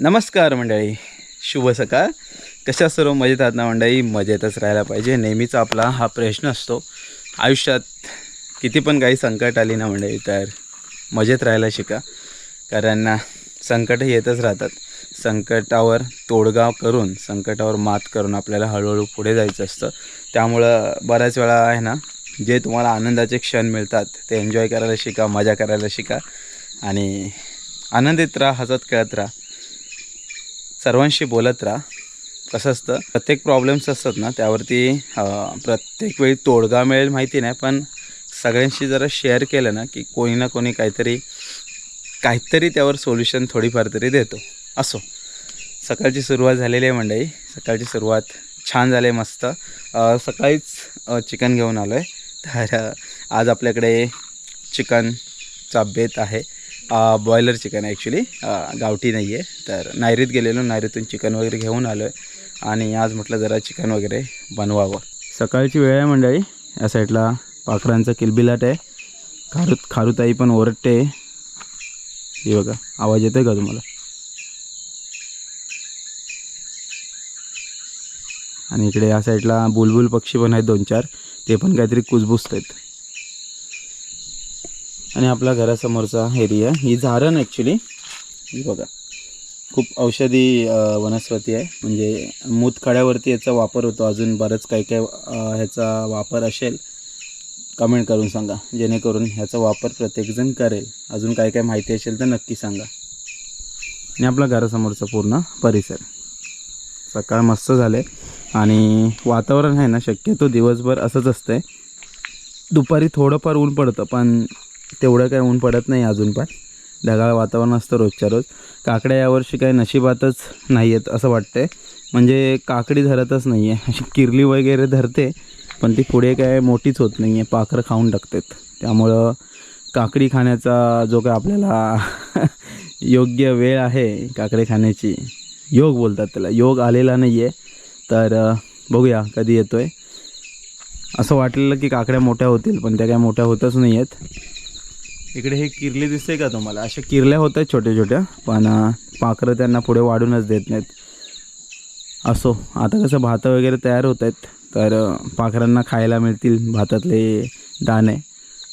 नमस्कार मंडळी. शुभ सकाळ. कशा सर्व मजेत आहात ना मंडळी? मजेतच राहायला पाहिजे. नेहमीचा आपला हा प्रश्न असतो. आयुष्यात किती पण काही संकट आली ना मंडळी तर मजेत राहायला शिका. कारण संकट येतच राहतात. संकटावर तोडगा करून संकटावर मात करून आपल्याला हळूहळू पुढे जायचं असतं. त्यामुळं बऱ्याच वेळा आहे ना जे तुम्हाला आनंदाचे क्षण मिळतात ते एन्जॉय करायला शिका मजा करायला शिका. आणि आनंदित राहा हसत खेळत राहा. सर्वांशी बोलत राहा. कसं असतं प्रत्येक प्रॉब्लेम्स असतात ना त्यावरती प्रत्येक वेळी तोडगा मिळेल माहिती नाही पण सगळ्यांशी जरा शेअर केलं ना की कोणी ना कोणी काहीतरी काहीतरी त्यावर सोल्युशन थोडीफार तरी देतो. असो. सकाळची सुरुवात झालेली आहे मंडळी. सकाळची सुरुवात छान झाली आहे मस्त सकाळीच चिकन घेऊन आलो आहे तर आज आपल्याकडे चिकनचा बेत आहे. बॉयलर चिकन आहे ॲक्च्युली गावठी नाही आहे तर नायरीत गेलेलो नायरीतून चिकन वगैरे घेऊन आलो आहे आणि आज म्हटलं जरा चिकन वगैरे बनवावं. सकाळची वेळ आहे मंडळी या साईडला पाखरांचा किलबिलाट आहे. खारू खारुताई पण ओरडते. हे बघा आवाज येतोय का तुम्हाला? आणि इकडे या साईडला बुलबुल पक्षी पण आहेत दोन चार ते पण काहीतरी कुजबुजत आहेत आणि आपला घरासमोरचा एरिया ही झारण ॲक्च्युली बघा. खूप औषधी वनस्पती आहे. म्हणजे मूतखड्यावरती याचा वापर होतो. अजून बरंच काही काही ह्याचा वापर असेल कमेंट करून सांगा. जेणेकरून ह्याचा वापर प्रत्येकजण करेल. अजून काय काय माहिती असेल तर नक्की सांगा. आणि आपला घरासमोरचा पूर्ण परिसर. सकाळ मस्त झाले. आणि वातावरण आहे ना शक्यतो दिवसभर असंच असतंय. दुपारी थोडंफार ऊन पडतं पण तेवढं काय ऊन पडत नाही अजून पण. ढगाळ वातावरण असतं रोजच्या रोज. काकड्या यावर्षी काही नशिबातच नाही आहेत असं वाटतंय. म्हणजे काकडी धरतच नाही आहे अशी किरली वगैरे धरते पण ती पुढे काय मोठीच होत नाही आहे पाखरं खाऊन टाकतात. त्यामुळं काकडी खाण्याचा जो काय आपल्याला योग्य वेळ आहे काकडी खाण्याची योग बोलतात त्याला. योग आलेला नाही आहे तर बघूया कधी येतो आहे असं वाटलेलं की काकड्या मोठ्या होतील पण त्या काय मोठ्या होतच नाही आहेत इकडे हे किरली दिसते का तुम्हाला? अशा किरल्या होत आहेत छोट्या छोट्या पण पाखरं त्यांना पुढे वाढूनच देत नाहीत. असो आता कसं भातं वगैरे तयार होत आहेत तर पाखरांना खायला मिळतील भातातले दाणे.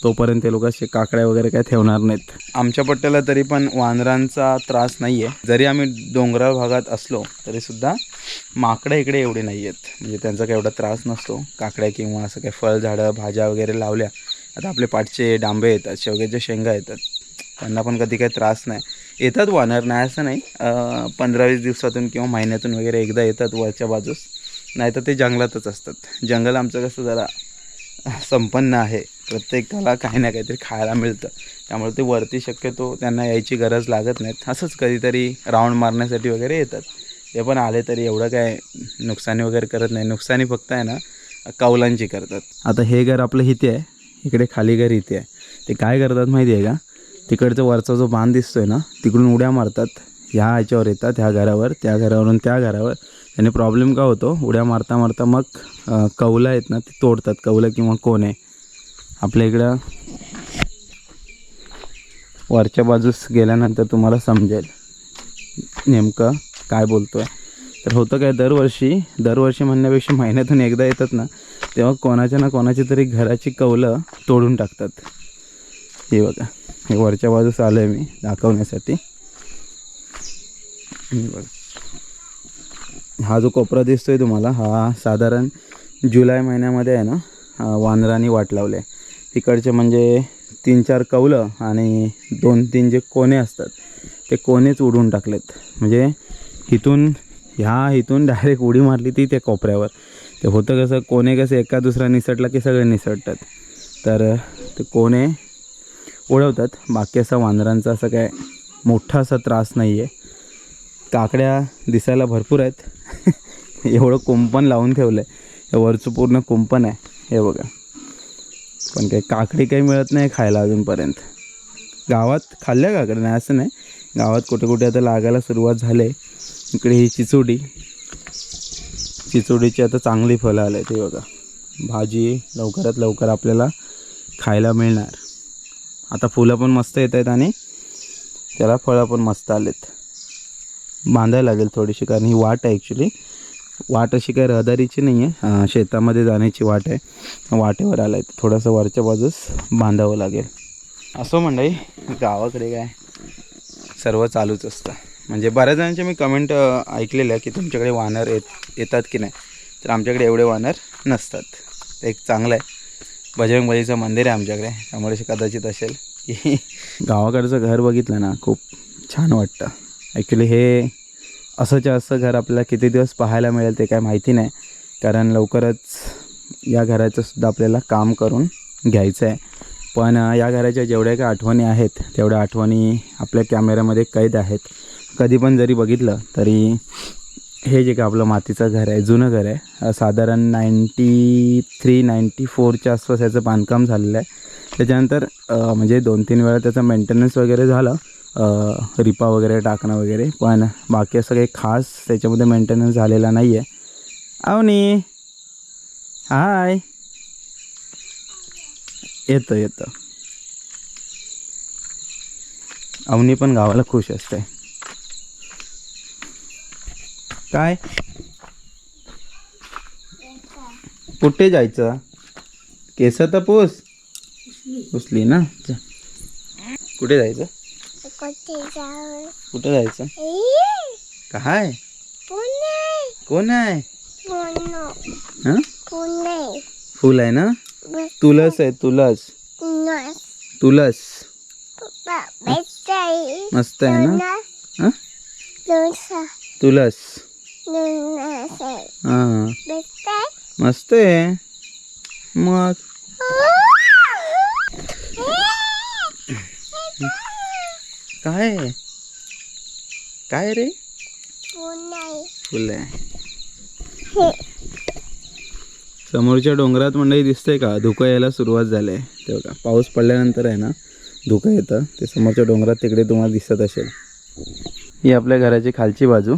तोपर्यंत ते लोक असे काकड्या वगैरे काय ठेवणार नाहीत. आमच्या पट्ट्याला तरी पण वानरांचा त्रास नाही आहे जरी आम्ही डोंगराळ भागात असलो तरीसुद्धा माकडं इकडे एवढे नाही आहेत म्हणजे त्यांचा काही एवढा त्रास नसतो. काकड्या किंवा असं काही फळझाडं भाज्या वगैरे लावल्या आता आपले पाठचे डांबे येतात शेवग्याच्या शेंगा येतात त्यांना पण कधी काही त्रास नाही. येतात वानर नाही असं नाही. पंधरा वीस दिवसातून किंवा महिन्यातून वगैरे एकदा येतात वरच्या बाजूस. नाही तर ते जंगलातच असतात. जंगल आमचं कसं जरा संपन्न आहे. प्रत्येकाला काही ना काहीतरी खायला मिळतं. त्यामुळे ते वरती शक्यतो त्यांना यायची गरज लागत नाहीत असंच कधीतरी राऊंड मारण्यासाठी वगैरे येतात. ते पण आले तरी एवढं काय नुकसानी वगैरे करत नाही. नुकसानी फक्त आहे ना कौलांची करतात. आता हे घर आपलं इथे आहे. इकडे खाली घर इथे आहे. ते काय करतात माहिती आहे का? तिकडचा वरचा जो बांध दिसतोय ना तिकडून उड्या मारतात. ह्या ह्याच्यावर येतात ह्या घरावर त्या घरावरून त्या घरावर. त्याने प्रॉब्लेम का होतो? उड्या मारता मारता मग अं, कौलं आहेत ना ते तोडतात. कौलं किंवा कोण. आहे आपल्या इकडं वरच्या बाजूस गेल्यानंतर तुम्हाला समजेल. नेमकं काय बोलतो आहे तर होतं काय दरवर्षी दरवर्षी म्हणण्यापेक्षा महिन्यातून एकदा येतात ना तेव्हा कोणाच्या ना कोणाची तरी घराची कौलं तोडून टाकतात. हे बघा हे वरच्या बाजूस आलो आहे मी दाखवण्यासाठी. बघा. हा जो कोपरा दिसतोय तुम्हाला हा साधारण जुलै महिन्यामध्ये आहे ना वानरांनी वाट लावले इकडचे म्हणजे तीन चार कौलं आणि दोन तीन जे कोणे असतात ते कोणेच उडून टाकलेत. म्हणजे इथून ह्या इथून डायरेक्ट उडी मारली ती त्या कोपऱ्यावर. ते होतं कसं कोणे कसं एका दुसरा निसटला की सगळे निसटतात. तर ते कोणे उडवतात बाकी असा वानरांचा असं काय मोठा असा त्रास नाही आहे काकड्या दिसायला भरपूर आहेत. एवढं कुंपण लावून ठेवलं आहे हे वरचं पूर्ण कुंपण आहे. हे बघा. पण काही काकडी काही मिळत नाही खायला अजूनपर्यंत. गावात खाल्ल्या काकड्या नाही असं नाही. गावात कुठे कुठे आता लागायला सुरुवात झाली. इकडे ही चिचोडी. चिचोडीची आता चांगली फळं आले ते बघा. भाजी लवकरात लवकर आपल्याला खायला मिळणार. आता फुलं पण मस्त येत आहेत आणि त्याला फळं पण मस्त आलेत. बांधायला लागेल थोडीशी कारण ही वाट आहे ॲक्च्युली वाट अशी काही रहदारीची नाही आहे शेतामध्ये जाण्याची वाट आहे. वाटेवर आलं आहे थोडंसं वरच्या बाजूस बांधावं लागेल. असं म्हणलं गावाकडे काय सर्व चालूच असतं. म्हणजे बऱ्याच जणांचे मी कमेंट ऐकलेल्या आहे की तुमच्याकडे वानर येत येतात की नाही. तर आमच्याकडे एवढे वानर नसतात. ते एक चांगलं आहे बजरंगबलीचं मंदिर आहे आमच्याकडे. त्यामुळे कदाचित असेल की गावाकडचं घर बघितलं ना खूप छान वाटतं. ॲक्च्युली हे असंच्या असं घर आपल्याला किती दिवस पाहायला मिळेल ते काय माहिती नाही. कारण लवकरच या घराचं सुद्धा आपल्याला काम करून घ्यायचं आहे पण या घराच्या जेवढ्या काही आठवणी आहेत तेवढ्या आठवणी आपल्या कॅमेऱ्यामध्ये कैद आहेत. कधी पण जरी बघितलं तरी हे जे का आपलं मातीचं घर आहे जुनं घर आहे साधारण नाईंटी थ्री नाईंटी फोरच्या आसपास याचं बांधकाम झालेलं आहे. त्याच्यानंतर म्हणजे दोन तीन वेळा त्याचं मेंटेनन्स वगैरे झालं रिपा वगैरे टाकणं वगैरे पण बाकी असं काही खास त्याच्यामध्ये मेंटेनन्स झालेला नाही आहे अवनी हाय येतं येतं. अवनी पण गावाला खुश असते. काय? कुठे जायचं? केस तर पूस. पुसली ना. कुठे जायचं? कुठे जायचं? काय? कोण आहे? हां? फुल आहे ना? तुलस आहे तुलस. तुलस. मस्त आहे ना? हां? तुलस. हा. मस्त आहे. मग? काय? काय रे? फुल. आहे समोरच्या डोंगरात मंडळी दिसतंय का? धुकं यायला सुरुवात झाली आहे तेव्हा का पाऊस पडल्यानंतर आहे ना धुकं येतं. ते समोरच्या डोंगरात तिकडे तुम्हाला दिसत असेल. ही आपल्या घराची खालची बाजू.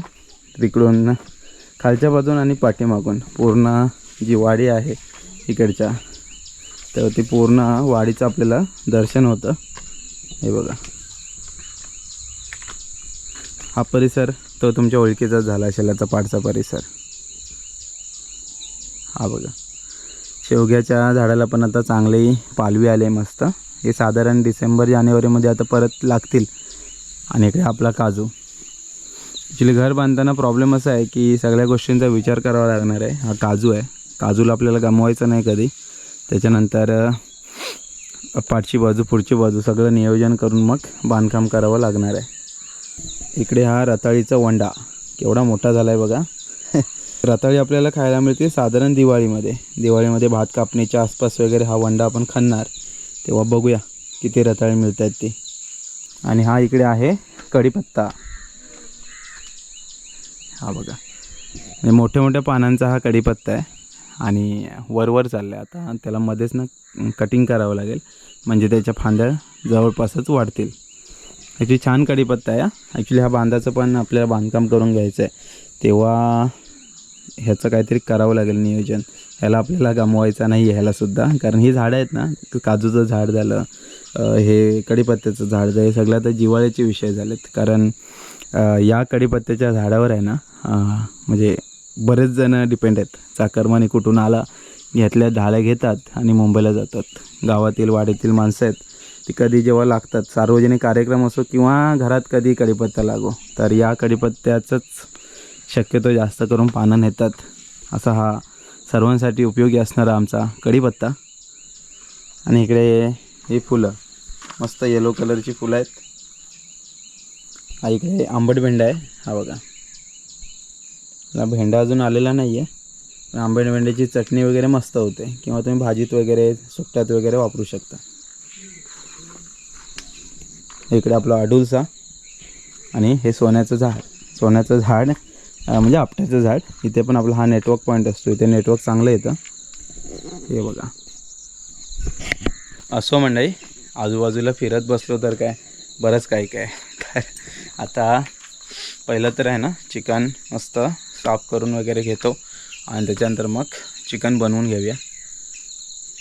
तिकडून खालच्या बाजून आणि पाठीमागून पूर्ण जी वाडी आहे इकडच्या तर ती पूर्ण वाडीचं आपल्याला दर्शन होतं. हे बघा. हा परिसर तो तुमच्या ओळखीचा झाला असेल याचा पाठचा परिसर. हा बघा. शेवग्याच्या झाडाला पण आता चांगली पालवी आले मस्त. हे साधारण डिसेंबर जानेवारीमध्ये आता परत लागतील. आणि इकडे आपला काजू. ॲक्च्युली घर बांधताना प्रॉब्लेम असा आहे की सगळ्या गोष्टींचा विचार करावा लागणार आहे. हा काजू आहे. काजूला आपल्याला गमवायचं नाही कधी. त्याच्यानंतर पाठची बाजू पुढची बाजू सगळं नियोजन करून मग बांधकाम करावं लागणार आहे. इकडे हा रताळीचा वंडा. केवढा मोठा झाला आहे बघा. रताळी आपल्याला खायला मिळते साधारण दिवाळीमध्ये. दिवाळीमध्ये भात कापणीच्या आसपास वगैरे हा वंडा आपण खाणार तेव्हा बघूया किती रताळी मिळत आहेत ती. आणि हा इकडे आहे कढीपत्ता. हा बघा. म्हणजे मोठ्या मोठ्या पानांचा हा कढीपत्ता आहे आणि वरवर चालला आहे आता त्याला मध्येच ना कटिंग करावं लागेल. म्हणजे त्याच्या फांद्या जवळपासच वाढतील. ॲक्च्युली छान कढीपत्ता आहे. ॲक्च्युली हा बांधाचं पण आपल्याला बांधकाम करून घ्यायचं आहे तेव्हा ह्याचं काहीतरी करावं लागेल नियोजन. ह्याला आपल्याला गमवायचं नाही ह्यालासुद्धा कारण ही झाडं आहेत ना काजूचं झाड झालं हे कढीपत्त्याचं झाड झालं हे सगळं आता जिवाळ्याचे विषय झालेत. कारण या कढीपत्त्याच्या झाडावर आहे ना म्हणजे बरेच जण डिपेंड आहेत. चाकरमानी कुठून आला घेतल्या झाडं घेतात आणि मुंबईला जातात. गावातील वाडीतील माणसं आहेत. ती कधी जेव्हा लागतात सार्वजनिक कार्यक्रम असो किंवा घरात कधी कढीपत्ता लागो तर या कढीपत्त्याचंच शक्यतो जास्त करून पानं नेतात. असा हा सर्वांसाठी उपयोगी असणारा आमचा कढीपत्ता. आणि इकडे ही फुलं मस्त येलो कलरची फुलं आहेत. हा इकडे आंबट भेंडा आहे. हा बघा. हा भेंडा अजून आलेला नाही आहे पण आंबट भेंड्याची चटणी वगैरे मस्त होते. किंवा तुम्ही भाजीत वगैरे सुकट्यात वगैरे वापरू शकता. इकडे आपला अडुलसा आणि हे सोन्याचं झाड. सोन्याचं झाड म्हणजे आपट्याचं झाड. इथे पण आपला हा नेटवर्क पॉईंट असतो. इथे नेटवर्क चांगलं येतं. हे बघा. असो मंडळी आजूबाजूला फिरत बसलो तर काय? बरंच काही काय. आता पहिलं तर आहे ना चिकन मस्त साफ करून वगैरे घेतो. आणि त्याच्यानंतर मग चिकन बनवून घेऊया.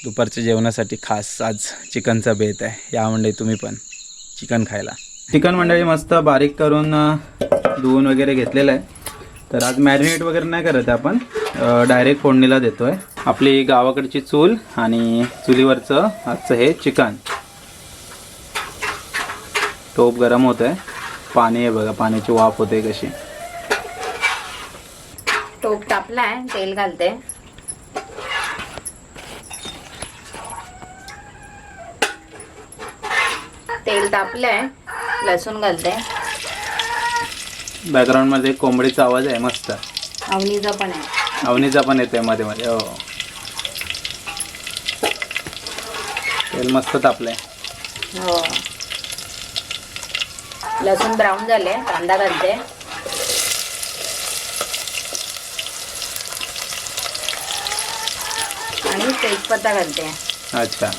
दुपारच्या जेवणासाठी खास आज चिकनचा बेत आहे. या मंडळी तुम्ही पण चिकन खायला. चिकन मंडळी मस्त बारीक करून धुवून वगैरे घेतलेलं आहे. तर आज मॅरिनेट वगैरे नाही करत आपण. डायरेक्ट फोडणीला देतोय. आपली गावाकडची चूल आणि चुलीवरचं आजचं हे चिकन. टोप गरम होत आहे पाणी आहे बघा पाण्याची वाफ होते कशी. टोप टापलाय तेल घालते. तेल तापलंय लसूण घालते. बॅकग्राऊंडमध्ये कोंबडीचा आवाज आहे मस्त. अवनीचा पण आहे. अवनीचा पण येतोयमध्ये मध्ये हो. तेल मस्त तापलंय. हो. लसूण ब्राऊन झाले कांदा घालते. आणि तेजपत्ता घालते. अच्छा.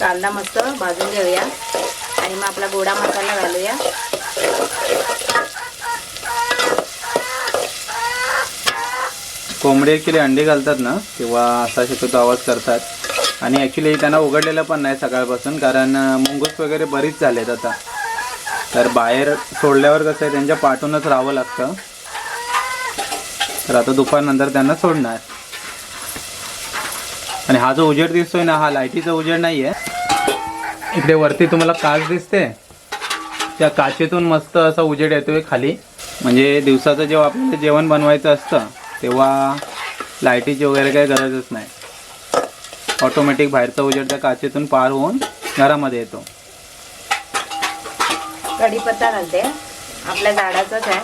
कांदा मस्त भाजून घेऊया. आणि मग आपला गोडा मसाला घालूया. कोंबडी ॲक्च्युली अंडी घालतात ना तेव्हा असा शक्यतो आवाज करतात. आणि ॲक्च्युली त्यांना उघडलेलं पण नाही सकाळपासून कारण मुंगूस वगैरे बरीच झालेत आता. तर बाहेर सोडल्यावर कसं आहे त्यांच्या पाठूनच राहावं लागतं. तर आता दुपारनंतर त्यांना सोडणार. आणि हा जो उजेड दिसतोय ना हा लाईटीचा उजेड नाही आहे इकडे वरती तुम्हाला काच दिसते. त्या काचेतून मस्त असा उजेड येतोय खाली. म्हणजे दिवसाचं जेव्हा आपल्याला जेवण बनवायचं असतं तेव्हा लाईटीची वगैरे काही गरजच नाही. ऑटोमॅटिक बाहेरचा उजेड त्या काचेतून पार होऊन घरामध्ये येतो. कढीपत्ता घालते. आपल्या झाडाचाच आहे.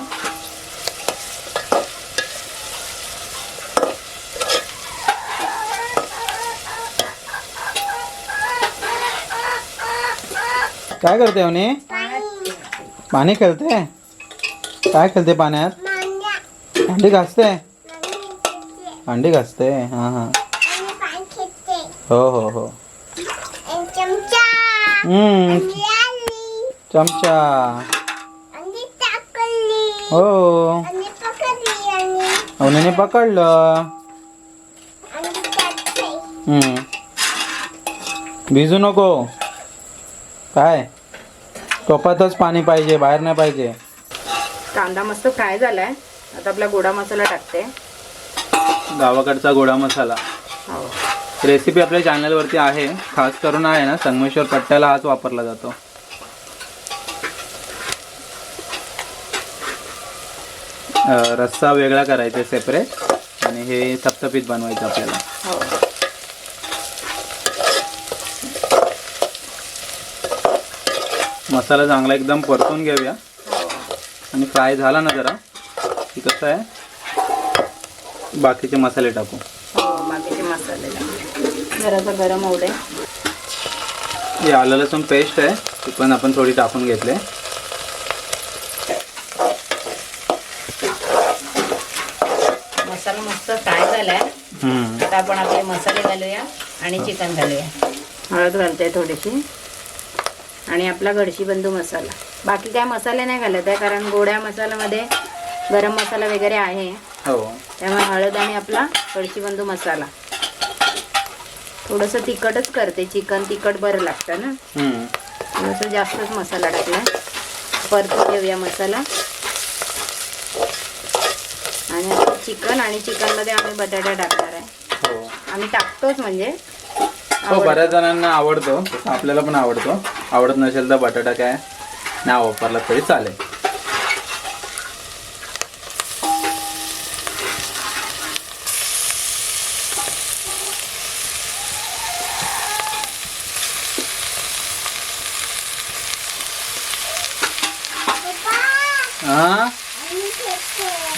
काय करते म्हणे पाणी खेळते? काय खेळते पाण्यात? भांडी घासते? आणि भांडी घासते. हां हां. हो हो हो. चमचा. हम्म, आणि आली. चमचा. आणि टाकली. हो. आणि पकडली आणि. अवनीने पकडलं. आणि टाकते हम्म. भिजू नको. काय? टोपातच पाणी पाहिजे बाहेर नाही पाहिजे. कांदा मस्त फ्राय झालाय. आता आपला गोडा मसाला टाकते. गावाकडचा गोडा मसाला. हो. रेसिपी आपल्या चॅनलवरती आहे. खास करून आहे ना संगमेश्वर पट्ट्याला हाच वापरला जातो. रस्सा वेगळा करायचा सेपरेट आणि हे सप्तपीत बनवायचं आपल्याला. हो. मसाला चांगला एकदम परतून घेऊया. हो. आणि फ्राय झाला ना जरा की कसं आहे? बाकीचे मसाले टाकू. हो बाकीचे मसाले गरम होऊ दे. हे आलं लसूण पेस्ट आहे. ती पण आपण थोडी टाकून घेतले. मसाला मस्त फ्राय झालाय. आता आपण आपले मसाले घालूया आणि चिकन घालूया. हळद घालते थोडीशी. आणि आपला गडशी बंधू मसाला. बाकी काय मसाले नाही घालत आहे कारण गोड्या मसाल्यामध्ये गरम मसाला वगैरे आहे. हो. त्यामुळे हळद आणि आपला गडशी बंधू मसाला. थोडंसं तिखटच करते. चिकन तिखट बरं लागतं ना. हम्म. थोडंसं जास्तच मसाला टाकला. परतून घेऊया मसाला. आणि आता चिकन आणि चिकनमध्ये आम्ही बटाटा टाकणार आहे. हो. आम्ही टाकतोच म्हणजे. हो बऱ्याच जणांना आवडतो. आपल्याला पण आवडतो. आवडत नसेल तर बटाटा काय नाही वापरला तरी चालेल.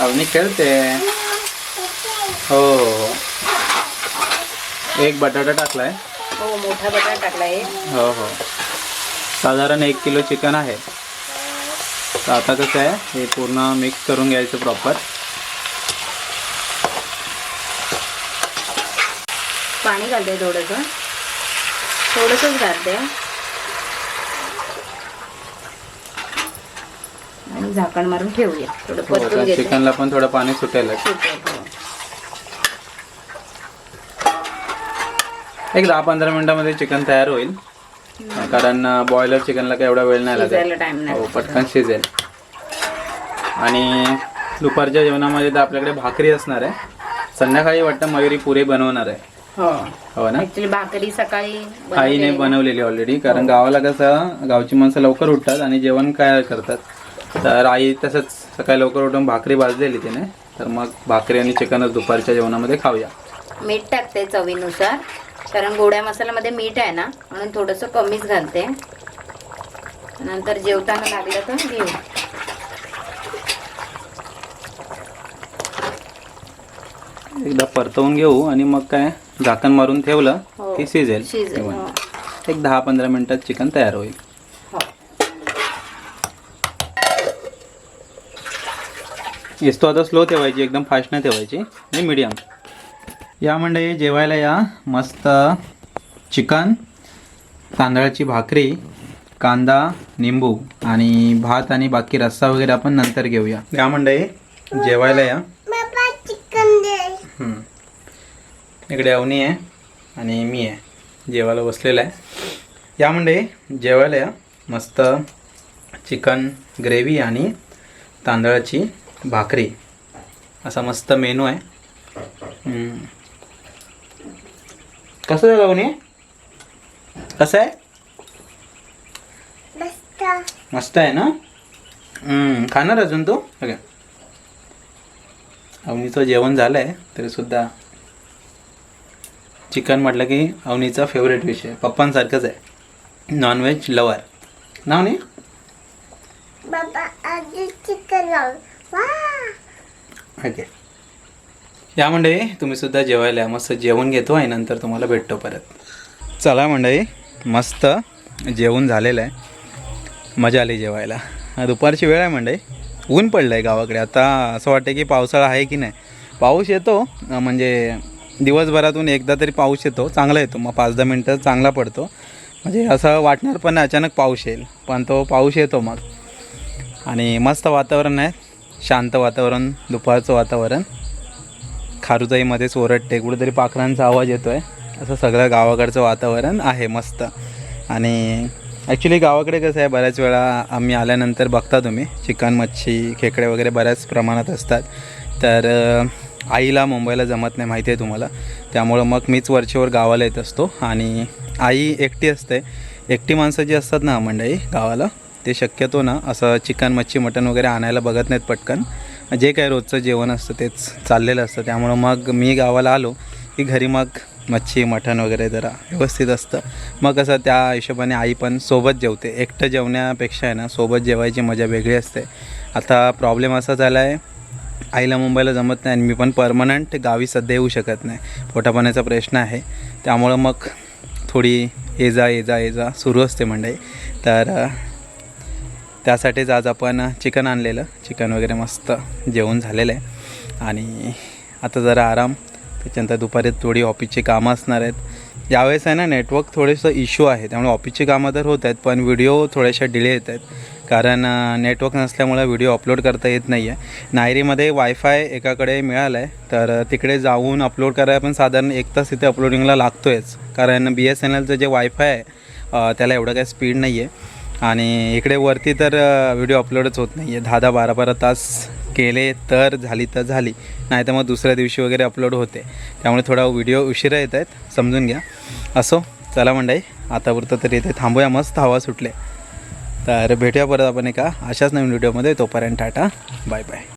अवनी खेळते. हो. एक बटाटा टाकलाय. हो मोठा बटाटा टाकला आहे हो हो. साधारण एक किलो चिकन आहे. तर आता कसं आहे हे पूर्ण मिक्स करून घ्यायचं प्रॉपर पाणी घालते थोडंसं. थोडंसंच घालते. झाकण मारून ठेवूया. थोडं परतून घेते. चिकनला पण थोडं पाणी सुटेल, हो. एक दहा पंधरा मिनिटामध्ये चिकन तयार होईल. कारण बॉयलर चिकनला काय एवढा वेळ नाही नाही हो पटकन शिजेल. आणि दुपारच्या जेवणामध्ये तर आपल्याकडे भाकरी असणार आहे. संध्याकाळी वाटतं मयुरी पुरे बनवणार आहे. हो. हो ना? भाकरी सकाळी आईने. बनवलेली. ऑलरेडी कारण गावाला कसं गावची माणसं लवकर उठतात आणि जेवण काय करतात? तर आई तसंच सकाळी लवकर उठून भाकरी भाजलेली तिने तर मग भाकरी आणि चिकनच दुपारच्या जेवणामध्ये खाऊया मीठ टाकते चवीनुसार कारण गोड्या मसाल्यामध्ये मीठ आहे ना म्हणून थोडंसं कमीच घालते नंतर जेवताना लागलं तर घेऊ एकदा परतवून घेऊ आणि मग काय झाकण मारून ठेवलं हो. की शिजेल शिजेल. हो. एक दहा पंधरा मिनिटात चिकन तयार होईल हो येतो आता स्लो ठेवायची एकदम फास्ट नाही ठेवायची आणि मीडियम या म्हणजे जेवायला या. मस्त चिकन तांदळाची भाकरी कांदा निंबू आणि भात आणि बाकी रस्सा वगैरे आपण नंतर घेऊया. या म्हणजे जेवायला या. इकडे अवनी आहे आणि मी आहे. जेवायला बसलेला आहे. या म्हणजे जेवायला या. मस्त चिकन ग्रेव्ही आणि तांदळाची भाकरी. असा मस्त मेनू आहे. कसं आहे अवनी कसं आहे? मस्त. मस्त आहे ना? हम्म, खाणार अजून तू? ओके. अवनीचं जेवण झालं आहे तरी सुद्धा चिकन म्हटलं की अवनीचा फेवरेट विषय पप्पांसारखंच आहे. नॉनव्हेज लवर ना अवनी बाबा आधी चिकन ओके या मंडळी तुम्ही सुद्धा जेवायला या. मस्त जेवण घेतो आणि नंतर तुम्हाला भेटतो परत. चला मंडळी मस्त जेवण झालेलं आहे. मजा आली जेवायला. दुपारची वेळ आहे मंडळी. ऊन पडलं आहे गावाकडे. आता असं वाटतं की पावसाळा आहे की नाही. पाऊस येतो म्हणजे दिवसभरातून एकदा तरी पाऊस येतो. चांगला येतो. मग पाच दहा मिनटं चांगला पडतो. म्हणजे असं वाटणार पण अचानक पाऊस येईल. पण तो पाऊस येतो मग. आणि मस्त वातावरण आहे. शांत वातावरण दुपारचं वातावरण. खारुताईमध्येच ओरडते कुठेतरी पाखरांचा आवाज येतो आहे असं सगळं गावाकडचं वातावरण आहे मस्त. आणि ॲक्च्युली गावाकडे कसं आहे बऱ्याच वेळा आम्ही आल्यानंतर बघता तुम्ही चिकन मच्छी खेकडे वगैरे बऱ्याच प्रमाणात असतात. तर आईला मुंबईला जमत नाही माहिती आहे तुम्हाला. त्यामुळं मग मीच वरचेवर गावाला येत असतो. आणि आई एकटी असते. एकटी माणसं जी असतात ना मंडळी गावाला ते शक्यतो ना असं चिकन मच्छी मटण वगैरे आणायला बघत नाहीत पटकन. जे काय रोजचं जेवण असतं तेच चाललेलं असतं. त्यामुळं मग मी गावाला आलो की घरी मग मच्छी मटण वगैरे जरा व्यवस्थित असतं. मग कसं त्या हिशोबाने आई पण सोबत जेवते. एकटं जेवण्यापेक्षा आहे ना सोबत जेवायची मजा वेगळी असते. आता प्रॉब्लेम असा झाला आहे आईला मुंबईला जमत नाही आणि मी पण परमनंट गावी सध्या येऊ शकत नाही. पोटापाण्याचा प्रश्न आहे. त्यामुळं मग थोडी ये जा ये जा ये जा सुरू असते मंडई. तर त्यासाठीच आज आपण चिकन आणलेलं. चिकन वगैरे मस्त जेवण झालेलं आहे. आणि आता जरा आराम. त्याच्यानंतर दुपारी थोडी ऑफिसची कामं असणार आहेत. यावेळेस आहे ना नेटवर्क थोडंसं इश्यू आहे. त्यामुळे ऑफिसची कामं तर होत आहेत पण व्हिडिओ थोड्याशा डिले येत आहेत. कारण नेटवर्क नसल्यामुळे व्हिडिओ अपलोड करता येत नाही आहे नायरीमध्ये वायफाय एकाकडे मिळालं आहे तर तिकडे जाऊन अपलोड करायला पण साधारण एक तास तिथे अपलोडिंगला लागतोयच. कारण बी एस एन एलचं जे वायफाय आहे त्याला एवढं काही स्पीड नाही आहे आणि इकडे वरती तर व्हिडिओ अपलोडच होत नाही आहे दहा दहा बारा बारा तास केले तर झाली तर झाली. नाही तर मग दुसऱ्या दिवशी वगैरे अपलोड होते. त्यामुळे थोडा व्हिडिओ उशिरा येत आहेत. समजून घ्या. असो चला मंडई आतापुरतं तरी इथे थांबूया. मस्त हवा सुटले. तर भेटूया परत आपण एका अशाच नवीन व्हिडिओमध्ये तोपर्यंत टाटा. Bye bye